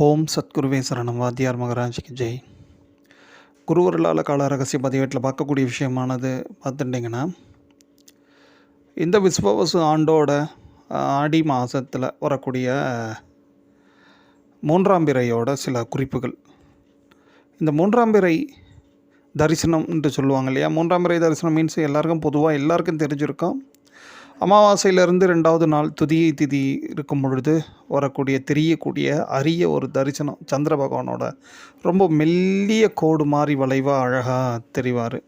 ஓம் சத்குருவே சரணம். வாத்தியார் மகராஜ்க்கு ஜெய். குருவர்களால் கால ரகசிய பதிவேட்டில் பார்க்கக்கூடிய விஷயமானது பார்த்துட்டிங்கன்னா இந்த விஸ்வவசு ஆண்டோட ஆடி மாதத்தில் வரக்கூடிய மூன்றாம் பிறையோட சில குறிப்புகள். இந்த மூன்றாம் பிறை தரிசனம் என்று சொல்லுவாங்க இல்லையா? மூன்றாம் பிறை தரிசனம் மீன்ஸ் எல்லாருக்கும் பொதுவாக எல்லாருக்கும் தெரிஞ்சிருக்கும். அமாவாசையிலிருந்து ரெண்டாவது நாள் துதியை திதி இருக்கும் பொழுது வரக்கூடிய தெரியக்கூடிய அரிய ஒரு தரிசனம் சந்திர பகவானோட ரொம்ப மெல்லிய கோடு மாதிரி வளைவாக அழகாக தெரிவார்.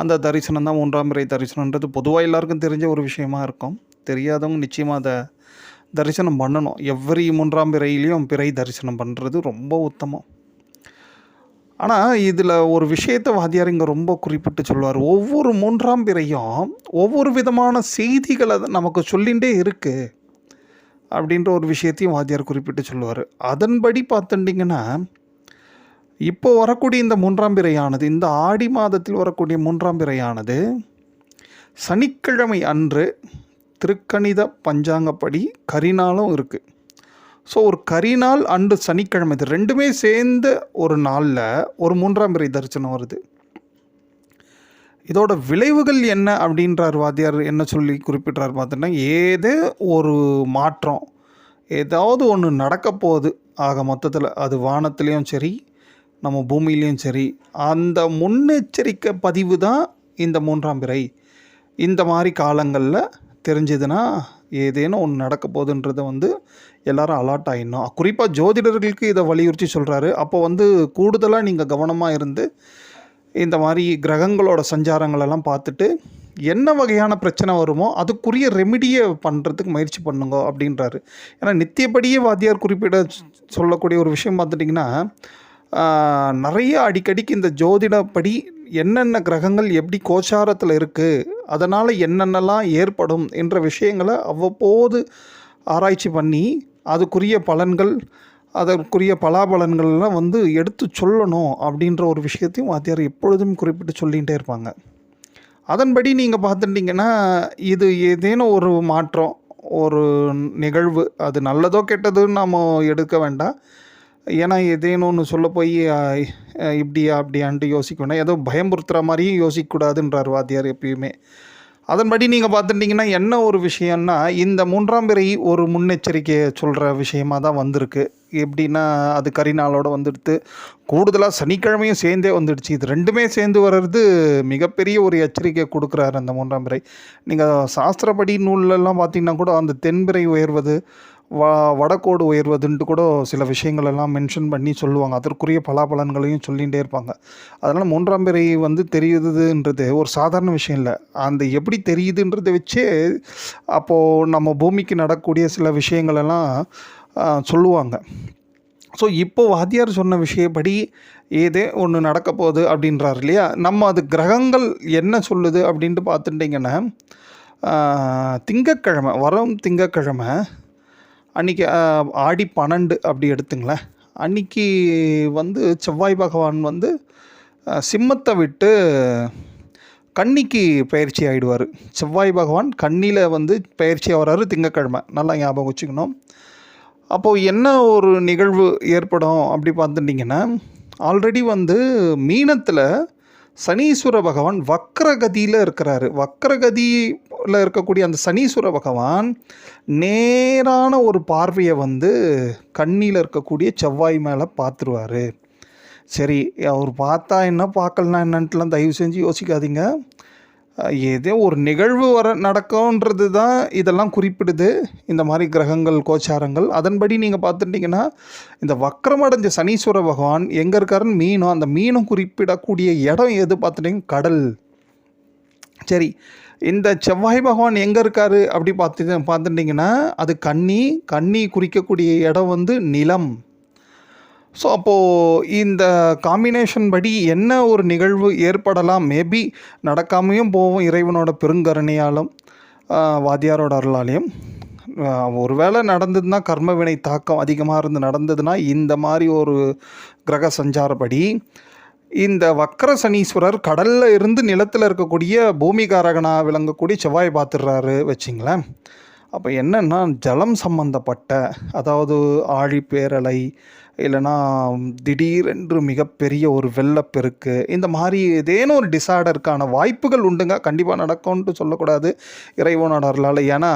அந்த தரிசனம் தான் மூன்றாம் பிறை தரிசனன்றது பொதுவாக எல்லாருக்கும் தெரிஞ்ச ஒரு விஷயமா இருக்கும். தெரியாதவங்க நிச்சயமாக அதை தரிசனம் பண்ணணும். எவ்வரி மூன்றாம் பிறையிலையும் பிறை தரிசனம் பண்ணுறது ரொம்ப உத்தமம். ஆனால் இதில் ஒரு விஷயத்தை வாத்தியார் இங்கே ரொம்ப குறிப்பிட்டு சொல்லுவார். ஒவ்வொரு மூன்றாம் பிறையும் ஒவ்வொரு விதமான செய்திகளை நமக்கு சொல்லிகிட்டே இருக்குது அப்படின்ற ஒரு விஷயத்தையும் வாத்தியார் குறிப்பிட்டு சொல்லுவார். அதன்படி பார்த்துட்டிங்கன்னா இப்போ வரக்கூடிய இந்த மூன்றாம் பிறையானது இந்த ஆடி மாதத்தில் வரக்கூடிய மூன்றாம் பிறையானது சனிக்கிழமை அன்று திருக்கணித பஞ்சாங்கப்படி கரிநாளும் இருக்குது ஸோ ஒரு கரிநாள் அன்று சனிக்கிழமை இது ரெண்டுமே சேர்ந்த ஒரு நாளில் ஒரு மூன்றாம் பிறை தரிசனம் வருது. இதோட விளைவுகள் என்ன அப்படின்றார் வாத்தியார் என்ன சொல்லி குறிப்பிட்றார் பார்த்தோன்னா ஏதோ ஒரு மாற்றம் ஏதாவது ஒன்று நடக்க போகுது. ஆக மொத்தத்தில் அது வானத்துலேயும் சரி நம்ம பூமியிலையும் சரி அந்த முன்னெச்சரிக்கை பதிவு தான் இந்த மூன்றாம் பிறை. இந்த மாதிரி காலங்களில் தெரிஞ்சதுன்னா ஏதேனும் ஒன்று நடக்க போகுதுன்றதை வந்து எல்லாரும் அலர்ட் ஆகிடணும் குறிப்பாக ஜோதிடர்களுக்கு இதை வலியுறுத்தி சொல்கிறாரு அப்போ வந்து கூடுதலாக நீங்கள் கவனமாக இருந்து இந்த மாதிரி கிரகங்களோட சஞ்சாரங்களெல்லாம் பார்த்துட்டு என்ன வகையான பிரச்சனை வருமோ அதுக்குரிய ரெமிடியை பண்ணுறதுக்கு முயற்சி பண்ணுங்க அப்படின்றாரு. ஏன்னா நித்தியப்படியே வாத்தியார் குறிப்பிட சொல்லக்கூடிய ஒரு விஷயம் பார்த்துட்டிங்கன்னா நிறைய அடிக்கடிக்கு இந்த ஜோதிடப்படி என்னென்ன கிரகங்கள் எப்படி கோச்சாரத்தில் இருக்குது அதனால் என்னென்னலாம் ஏற்படும் என்ற விஷயங்களை அவ்வப்போது ஆராய்ச்சி பண்ணி அதுக்குரிய பலன்கள் அதற்குரிய பலாபலன்கள்லாம் வந்து எடுத்து சொல்லணும் அப்படின்ற ஒரு விஷயத்தையும் வாத்தியார் எப்பொழுதும் குறிப்பிட்டு சொல்லிகிட்டே இருப்பாங்க. அதன்படி நீங்கள் பார்த்துட்டிங்கன்னா இது ஏதேனும் ஒரு மாற்றம் ஒரு நிகழ்வு அது நல்லதோ கெட்டதுன்னு நாம் எடுக்க வேண்டாம். ஏன்னா ஏதேனும் ஒன்று சொல்ல போய் இப்படியா அப்படியான்ட்டு யோசிக்க ஏதோ பயமுறுத்துகிற மாதிரியும் யோசிக்கக்கூடாதுன்றார் வாத்தியார் எப்பயுமே. அதன்படி நீங்கள் பார்த்துட்டிங்கன்னா என்ன ஒரு விஷயம்னா இந்த மூன்றாம் பிறை ஒரு முன்னெச்சரிக்கையை சொல்கிற விஷயமா தான் வந்திருக்கு. எப்படின்னா அது கரிநாளோட வந்துடுத்து. கூடுதலாக சனிக்கிழமையும் சேர்ந்தே வந்துடுச்சு. இது ரெண்டுமே சேர்ந்து வர்றது மிகப்பெரிய ஒரு எச்சரிக்கை கொடுக்குறாரு அந்த மூன்றாம் பிறை. நீங்கள் சாஸ்திரப்படி நூல்லெல்லாம் பார்த்தீங்கன்னா கூட அந்த தென்பிறை உயர்வது வ வடக்கோடு உயர்வதுன்ட்டு கூட சில விஷயங்கள் எல்லாம் மென்ஷன் பண்ணி சொல்லுவாங்க. அதற்குரிய பலாபலன்களையும் சொல்லிகிட்டே இருப்பாங்க. அதனால் மூன்றாம் பிறை வந்து தெரியுதுன்றது ஒரு சாதாரண விஷயம் இல்லை. அந்த எப்படி தெரியுதுன்றதை வச்சே அப்போது நம்ம பூமிக்கு நடக்கக்கூடிய சில விஷயங்கள் எல்லாம் சொல்லுவாங்க. ஸோ இப்போ வாத்தியார் சொன்ன விஷயப்படி ஏதே ஒன்று நடக்க போகுது அப்படின்றார் இல்லையா? நம்ம அது கிரகங்கள் என்ன சொல்லுது அப்படின்ட்டு பார்த்துட்டிங்கன்னா திங்கக்கிழமை வரும் திங்கக்கிழமை அன்றைக்கி ஆடி பன்னெண்டு அப்படி எடுத்துங்களேன். அன்றைக்கி வந்து செவ்வாய் பகவான் வந்து சிம்மத்தை விட்டு கன்னிக்கு பயிற்சி ஆகிடுவார் செவ்வாய் பகவான் கன்னியில் வந்து பயிற்சி ஆகிறாரு திங்கக்கிழமை. நல்லா ஞாபகம் வச்சுக்கணும். அப்போது என்ன ஒரு நிகழ்வு ஏற்படும் அப்படி பார்த்துட்டிங்கன்னா ஆல்ரெடி வந்து மீனத்தில் சனீஸ்வர பகவான் வக்ரகதியில் இருக்கிறாரு. வக்ரகதியில் இருக்கக்கூடிய அந்த சனீஸ்வர பகவான் நேரான ஒரு பார்வையை வந்து கண்ணியில் இருக்கக்கூடிய செவ்வாய் மேலே பார்த்துருவாரு. சரி அவர் பார்த்தா என்ன பார்க்கலனா என்னன்ட்டுலாம் தயவு செஞ்சு யோசிக்காதீங்க. ஏதோ ஒரு நிகழ்வு வர நடக்கும்ன்றது தான் இதெல்லாம் குறிப்பிடுது. இந்த மாதிரி கிரகங்கள் கோச்சாரங்கள் அதன்படி நீங்கள் பார்த்துட்டிங்கன்னா இந்த வக்கரமடைஞ்ச சனீஸ்வர பகவான் எங்கே இருக்காருன்னு மீனும் அந்த மீனும் குறிப்பிடக்கூடிய இடம் எது பார்த்துட்டிங்கன்னா கடல். சரி இந்த செவ்வாய் பகவான் எங்கே இருக்காரு? அப்படி பார்த்து பார்த்துட்டிங்கன்னா அது கன்னி கன்னி குறிக்கக்கூடிய இடம் வந்து நிலம். ஸோ அப்போது இந்த காம்பினேஷன் படி என்ன ஒரு நிகழ்வு ஏற்படலாம்? மேபி நடக்காமையும் போகும் இறைவனோட பெருங்கருணையாலும் வாத்தியாரோட அருளாலையும். ஒருவேளை நடந்ததுன்னா கர்மவினை தாக்கம் அதிகமாக இருந்து நடந்ததுன்னா இந்த மாதிரி ஒரு கிரக சஞ்சாரப்படி இந்த வக்கர சனீஸ்வரர் கடலில் இருந்து நிலத்தில் இருக்கக்கூடிய பூமிகாரகனாக விளங்கக்கூடிய செவ்வாய் பார்த்துடுறாரு வச்சிங்களேன். அப்போ என்னென்னா ஜலம் சம்பந்தப்பட்ட அதாவது ஆழிப்பேரலை இல்லைன்னா திடீரென்று மிகப்பெரிய ஒரு வெள்ளப்பெருக்கு இந்த மாதிரி ஏதேனும் ஒரு டிசார்டருக்கான வாய்ப்புகள் உண்டுங்க. கண்டிப்பாக நடக்கும்ன்ட்டு சொல்லக்கூடாது. இறைவனோட அருளால். ஏன்னா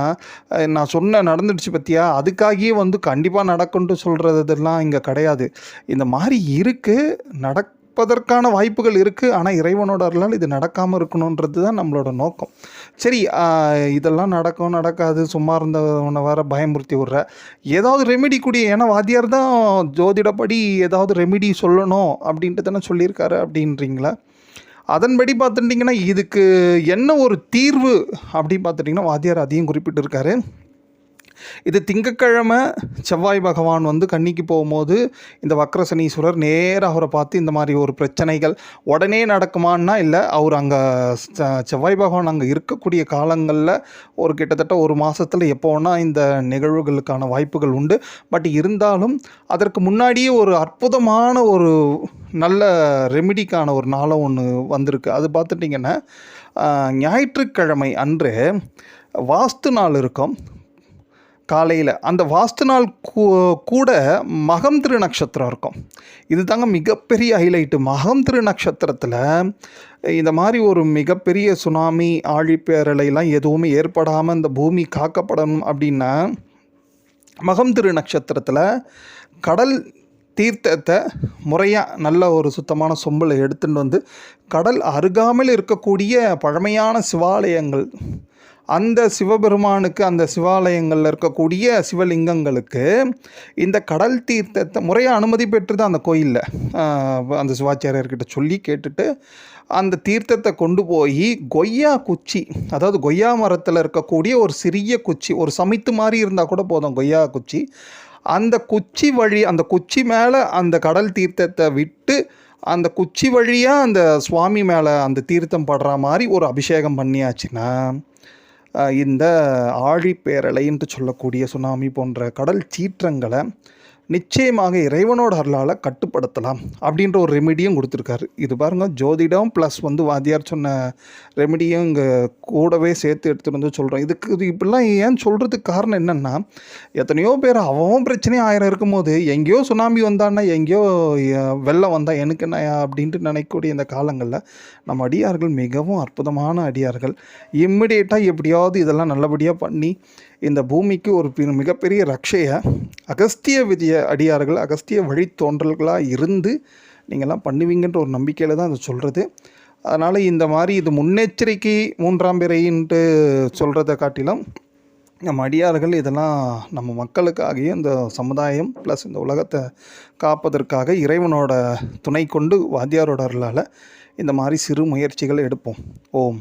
நான் சொன்ன நடந்துடுச்சு பற்றியா அதுக்காகவே வந்து கண்டிப்பாக நடக்கும்ன்ட்டு சொல்கிறதெல்லாம் இங்கே கிடையாது. இந்த மாதிரி இருக்குது நடக் நடப்பதற்கான வாய்ப்புகள் இருக்குது ஆனால் இறைவனோட அருளால் இது நடக்காமல் இருக்கணுன்றது தான் நம்மளோட நோக்கம். சரி இதெல்லாம் நடக்கும் நடக்காது சும்மா இருந்தவனை வேற பயமுறுத்தி விட்ற. ஏதாவது ரெமெடி கூடிய ஏன்னா வாத்தியார் தான் ஜோதிடப்படி ஏதாவது ரெமெடி சொல்லணும் அப்படின்ட்டு தானே சொல்லியிருக்காரு அப்படின்றீங்களா? அதன்படி பார்த்துட்டிங்கன்னா இதுக்கு என்ன ஒரு தீர்வு அப்படின்னு பார்த்துட்டிங்கன்னா வாத்தியார் அதையும் குறிப்பிட்டிருக்காரு. இது திங்கக்கிழமை செவ்வாய் பகவான் வந்து கன்னிக்கு போகும்போது இந்த வக்ரசனீஸ்வரர் நேராக அவரை பார்த்து இந்த மாதிரி ஒரு பிரச்சனைகள் உடனே நடக்குமான்னா இல்லை அவர் அங்கே செவ்வாய் பகவான் அங்கே இருக்கக்கூடிய காலங்களில் ஒரு கிட்டத்தட்ட ஒரு மாதத்தில் எப்போனா இந்த நிகழ்வுகளுக்கான வாய்ப்புகள் உண்டு. பட் இருந்தாலும் அதற்கு முன்னாடியே ஒரு அற்புதமான ஒரு நல்ல ரெமிடிக்கான ஒரு நாளும் ஒன்று வந்திருக்கு. அது பார்த்துட்டிங்கன்னா ஞாயிற்றுக்கிழமை அன்று வாஸ்து நாள் இருக்கும். காலையில். அந்த வாஸ்து நாள் கூ- கூட மகம் திரு நட்சத்திரம் இருக்கும். இது தாங்க மிகப்பெரிய ஹைலைட்டு மகம் திரு நட்சத்திரத்தில் இந்த மாதிரி ஒரு மிகப்பெரிய சுனாமி ஆழிப்பேரலைலாம் எதுவுமே ஏற்படாமல் இந்த பூமி காக்கப்படணும் அப்படின்னா மகம் திரு நட்சத்திரத்தில் கடல் தீர்த்தத்தை முறையாக நல்ல ஒரு சுத்தமான சொம்பில் எடுத்துகிட்டு வந்து கடல் அருகாமையில் இருக்கக்கூடிய பழமையான சிவாலயங்கள் அந்த சிவபெருமானுக்கு அந்த சிவாலயங்களில் இருக்கக்கூடிய சிவலிங்கங்களுக்கு இந்த கடல் தீர்த்தத்தை முறையாக அனுமதி பெற்று தான் அந்த கோயிலில் அந்த சிவாச்சாரியர்கிட்ட சொல்லி கேட்டுட்டு அந்த தீர்த்தத்தை கொண்டு போய் கொய்யா குச்சி அதாவது கொய்யா மரத்தில் இருக்கக்கூடிய ஒரு சிறிய குச்சி ஒரு சமித்து மாதிரி இருந்தால் கூட போதும் கொய்யா குச்சி அந்த குச்சி வழி அந்த குச்சி மேலே அந்த கடல் தீர்த்தத்தை விட்டு அந்த குச்சி வழியாக அந்த சுவாமி மேலே அந்த தீர்த்தம் படுற மாதிரி ஒரு அபிஷேகம் பண்ணியாச்சுன்னா இந்த இந்த ஆழிப்பேரலைன்ட்டு சொல்லக்கூடிய சுனாமி போன்ற கடல் சீற்றங்களை நிச்சயமாக இறைவனோட அருளால் கட்டுப்படுத்தலாம் அப்படின்ற ஒரு ரெமிடியும் கொடுத்துருக்காரு. இது பாருங்கள் ஜோதிடம் ப்ளஸ் வந்து வாத்தியார் சொன்ன ரெமிடியும் இங்கே கூடவே சேர்த்து எடுத்துகிட்டு வந்து சொல்கிறோம் இதுக்கு இது இப்படிலாம் ஏன் சொல்கிறதுக்கு காரணம் என்னென்னா எத்தனையோ பேர் அவன் பிரச்சனையும் ஆயிரம் இருக்கும்போது எங்கேயோ சுனாமி வந்தான்னா எங்கேயோ வெள்ளம் வந்தால் எனக்கு என்ன அப்படின்ட்டு நினைக்கக்கூடிய இந்த காலங்களில் நம்ம அடியார்கள் மிகவும் அற்புதமான அடியார்கள். இம்மிடியேட்டாக எப்படியாவது இதெல்லாம் நல்லபடியாக பண்ணி இந்த பூமிக்கு ஒரு மிகப்பெரிய ரக்ஷையை அகஸ்திய விதிய அடியார்கள் அகஸ்திய வழித்தோன்றல்களாக இருந்து நீங்கள்லாம் பண்ணுவீங்கன்ற ஒரு நம்பிக்கையில் தான் அதை சொல்கிறது அதனால் இந்த மாதிரி இது முன்னெச்சரிக்கை மூன்றாம் பிறைன்ட்டு சொல்கிறத காட்டிலும் நம்ம அடியார்கள் இதெல்லாம் நம்ம மக்களுக்காகிய இந்த சமுதாயம் ப்ளஸ் இந்த உலகத்தை காப்பதற்காக இறைவனோட துணை கொண்டு வாத்தியாரோட அருளால் இந்த மாதிரி சிறு முயற்சிகள் எடுப்போம். ஓம்.